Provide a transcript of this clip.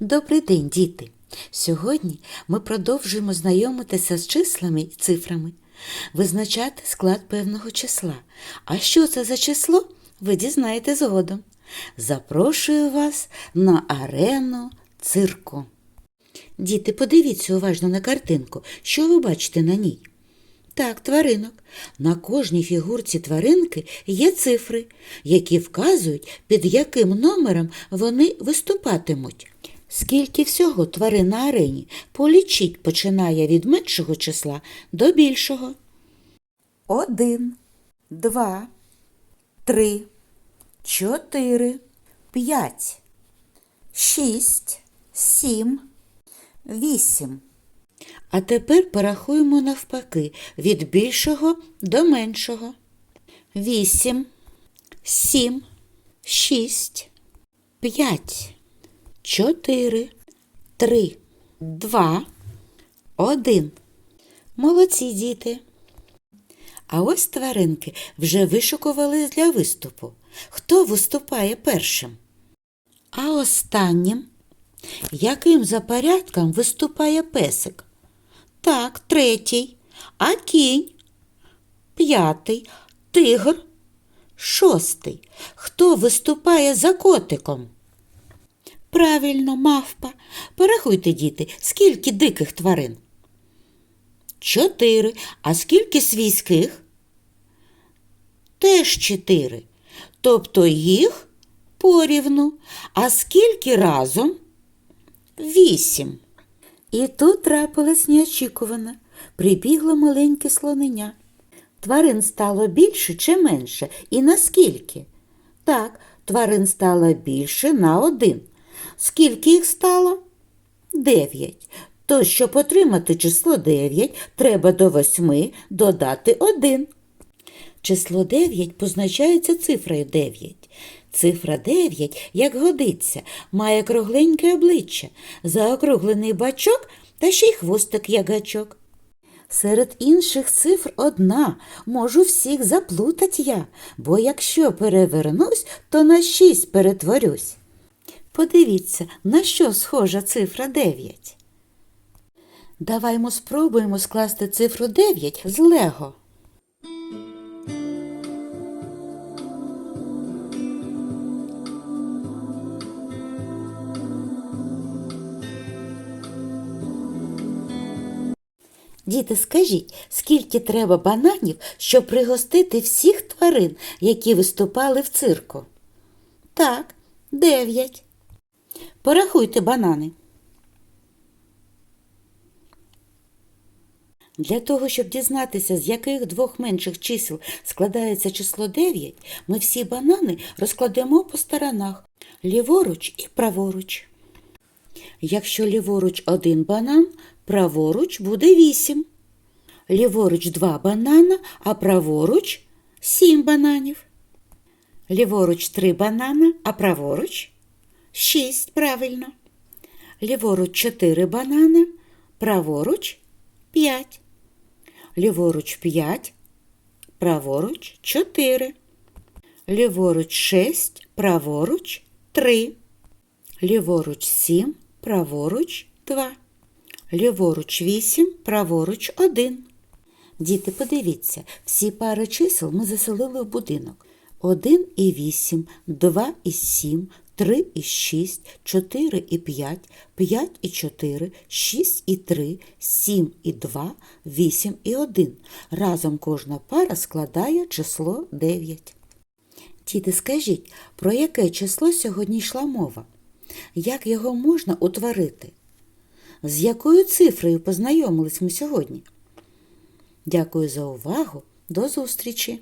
Добрий день, діти! Сьогодні ми продовжуємо знайомитися з числами і цифрами, визначати склад певного числа. А що це за число, ви дізнаєте згодом. Запрошую вас на арену цирку. Діти, подивіться уважно на картинку. Що ви бачите на ній? Так, тваринок. На кожній фігурці тваринки є цифри, які вказують, під яким номером вони виступатимуть. Скільки всього тварин на арені? Полічіть починає від меншого числа до більшого. Один, два, три, чотири, п'ять, шість, сім, вісім. А тепер порахуємо навпаки від більшого до меншого. Вісім, сім, шість, п'ять, чотири, три, два, один. Молодці діти. А ось тваринки вже вишукували для виступу. Хто виступає першим? А останнім? Яким за порядком виступає песик? Так, третій. А кінь? П'ятий. Тигр? Шостий. Хто виступає за котиком? Правильно, мавпа. Порахуйте, діти, скільки диких тварин? Чотири. А скільки свійських? Теж чотири. Тобто їх порівну. А скільки разом? Вісім. І тут трапилось неочікувано. Прибігло маленьке слонення. Тварин стало більше чи менше? І наскільки? Так, тварин стало більше на один. Скільки їх стало? Дев'ять. То, щоб отримати число дев'ять, треба до восьми додати один. Число 9 позначається цифрою 9. Цифра 9, як годиться, має кругленьке обличчя, заокруглений бачок та ще й хвостик як гачок. Серед інших цифр одна, можу всіх заплутать я, бо якщо перевернусь, то на шість перетворюсь. Подивіться, на що схожа цифра 9. Даваймо спробуємо скласти цифру 9 з Лего. Діти, скажіть, скільки треба бананів, щоб пригостити всіх тварин, які виступали в цирку? Так, дев'ять. Порахуйте банани. Для того, щоб дізнатися, з яких двох менших чисел складається число 9, ми всі банани розкладемо по сторонах ліворуч і праворуч. Якщо ліворуч один банан, праворуч буде 8. Ліворуч два банана, а праворуч 7 бананів. Ліворуч три банана, а праворуч 6, правильно. Ліворуч 4 банана, праворуч 5. Ліворуч 5, праворуч 4. Ліворуч 6, праворуч 3. Ліворуч 7, праворуч 2. Ліворуч 8, праворуч 1. Діти, подивіться, всі пари чисел ми заселили в будинок. 1 і 8, 2 і 7, 3 і 6, 4 і 5, 5 і 4, 6 і 3, 7 і 2, 8 і 1. Разом кожна пара складає число 9. Діти, скажіть, про яке число сьогодні йшла мова? Як його можна утворити? З якою цифрою познайомились ми сьогодні? Дякую за увагу. До зустрічі!